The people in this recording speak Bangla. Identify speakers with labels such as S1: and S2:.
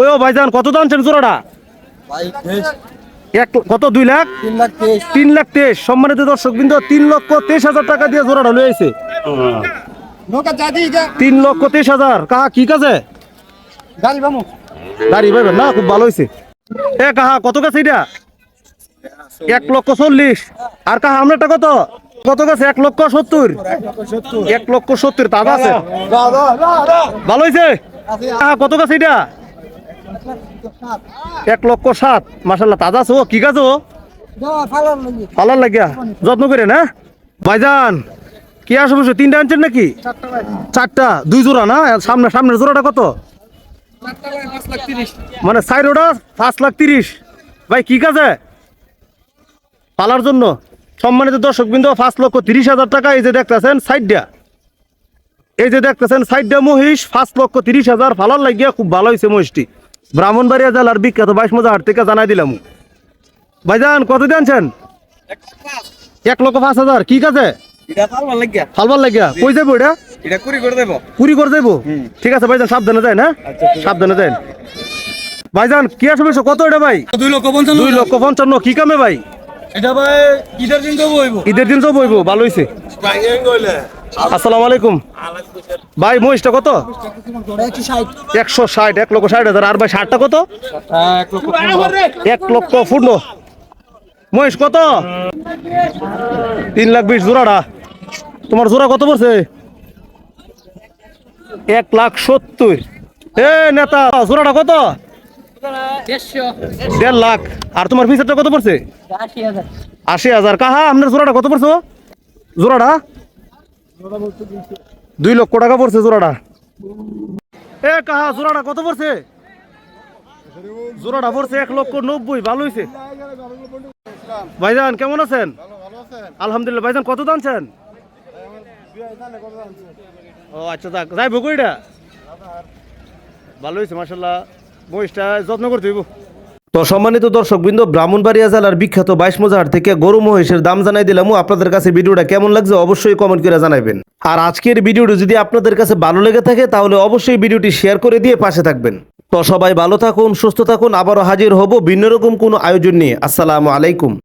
S1: ওই ও ভাইজান কত দানছেন জোড়াটা? এক কত দুই লাখ?
S2: তিন লাখ তেইশ।
S1: সম্মানিত দর্শক বিন্দু তিন লক্ষ তেইশ হাজার টাকা দিয়ে জোড়াটা লয়ে আইছে।
S2: নৌকা জাতি যা।
S1: তিন লক্ষ তেইশ হাজার। কাহা কি কাজে?
S2: গাড়ি বামু।
S1: না খুব ভালো হয়েছে এ কাহা কত কাছে এটা? এক লক্ষ চল্লিশ। আর কাহা আপনারটা কত? কত কাছে? এক লক্ষ সত্তর। এক লক্ষ সত্তর তাজা আছে। ভালো হয়েছে কত কাছে এটা? এক লক্ষ সাত মাসাল্লাহ তাজা আছে কি ও? পালার লাগিয়া যত্ন করে না? ভাইজান কি আসে বসে তিনটা আনছেন নাকি? চারটা দুই জোড়া না? সামনে সামনের জোড়াটা কত? মানে সাইড ওটা পাঁচ লাখ তিরিশ। ভাই কি কাজে পালার জন্য। সম্মানিত দর্শক বিন্দু পাঁচ লক্ষ তিরিশ হাজার টাকা এই যে দেখতেছেন সাইডটা। এই যে দেখতেছেন সাইডটা মহিষ পাঁচ লক্ষ তিরিশ হাজার ফালার লাগিয়া খুব ভালো হয়েছে মহিষটি। ব্রাহ্মণবাড়িয়া জেলার বিখ্যাত বাইশ মজা হাট থেকে জানাই দিলাম। ভাইজান কত দিয়ে আনছেন? এক লক্ষ পাঁচ হাজার। কি কাজে?
S2: লাগিয়া।
S1: ফালবার লাগিয়া? কই যাব এটা?
S2: এটা কুড়ি করে দেবো।
S1: কুড়ি করে যাইবো? ঠিক আছে ভাইজান সাবধানে যায় না সাবধানে যায় ভাইজান কি আসবে কত এটা ভাই?
S2: দুই লক্ষ পঞ্চান্ন।
S1: দুই লক্ষ পঞ্চান্ন। কি কামে ভাই?
S2: এটা ভাই ঈদের দিন তো বইব
S1: ঈদের দিন তো বইবো ভালো হয়েছে আসসালামু আলাইকুম। ভাই, মহিষটা কত? একশো ষাট, এক লক্ষ ষাট হাজার। আর ভাই, ষাটটা কত?
S2: এক লক্ষ
S1: পূর্ণ মহিষ, কত? তিন লাখ বিশ জোড়াটা। তোমার জোড়া কত পড়ছে? এক লাখ সত্তর। এ, নেতা, জোড়াটা কত? দেড় লাখ। আর তোমার ফিসেরটা কত পড়ছে? আশি হাজার। কাহা, আপনার জোড়াটা কত পড়ছে? জোড়াটা? দুই লক্ষ টাকা পড়ছে জোড়াটা। এ, কাহা, জোড়াটা কত পড়ছে? জোড়াটা পড়ছে এক লক্ষ নব্বই, ভালো হয়েছে ভাইজান, কেমন আছেন? আলহামদুলিল্লাহ, ভাইজান, কত দানছেন ও আচ্ছা যাক যাই বকুইটা ভালো হয়েছে মার্শাল্লাহ মহিষটা যত্ন করতে হইব। তো সম্মানিত দর্শক বৃন্দ ব্রাহ্মণবাড়িয়া জেলার বিখ্যাত বাইশ মজাহার থেকে গরু মহিষের দাম জানাই দিলাম। আপনাদের কাছে ভিডিওটা কেমন লাগছে অবশ্যই কমেন্ট করে জানাবেন। আর আজকের ভিডিওটি যদি আপনাদের কাছে ভালো লেগে থাকে, তাহলে অবশ্যই ভিডিওটি শেয়ার করে দিয়ে পাশে থাকবেন। তো সবাই ভালো থাকুন, সুস্থ থাকুন, আবারও হাজির হব ভিন্ন রকম কোনো আয়োজন নিয়ে। আসসালামু আলাইকুম।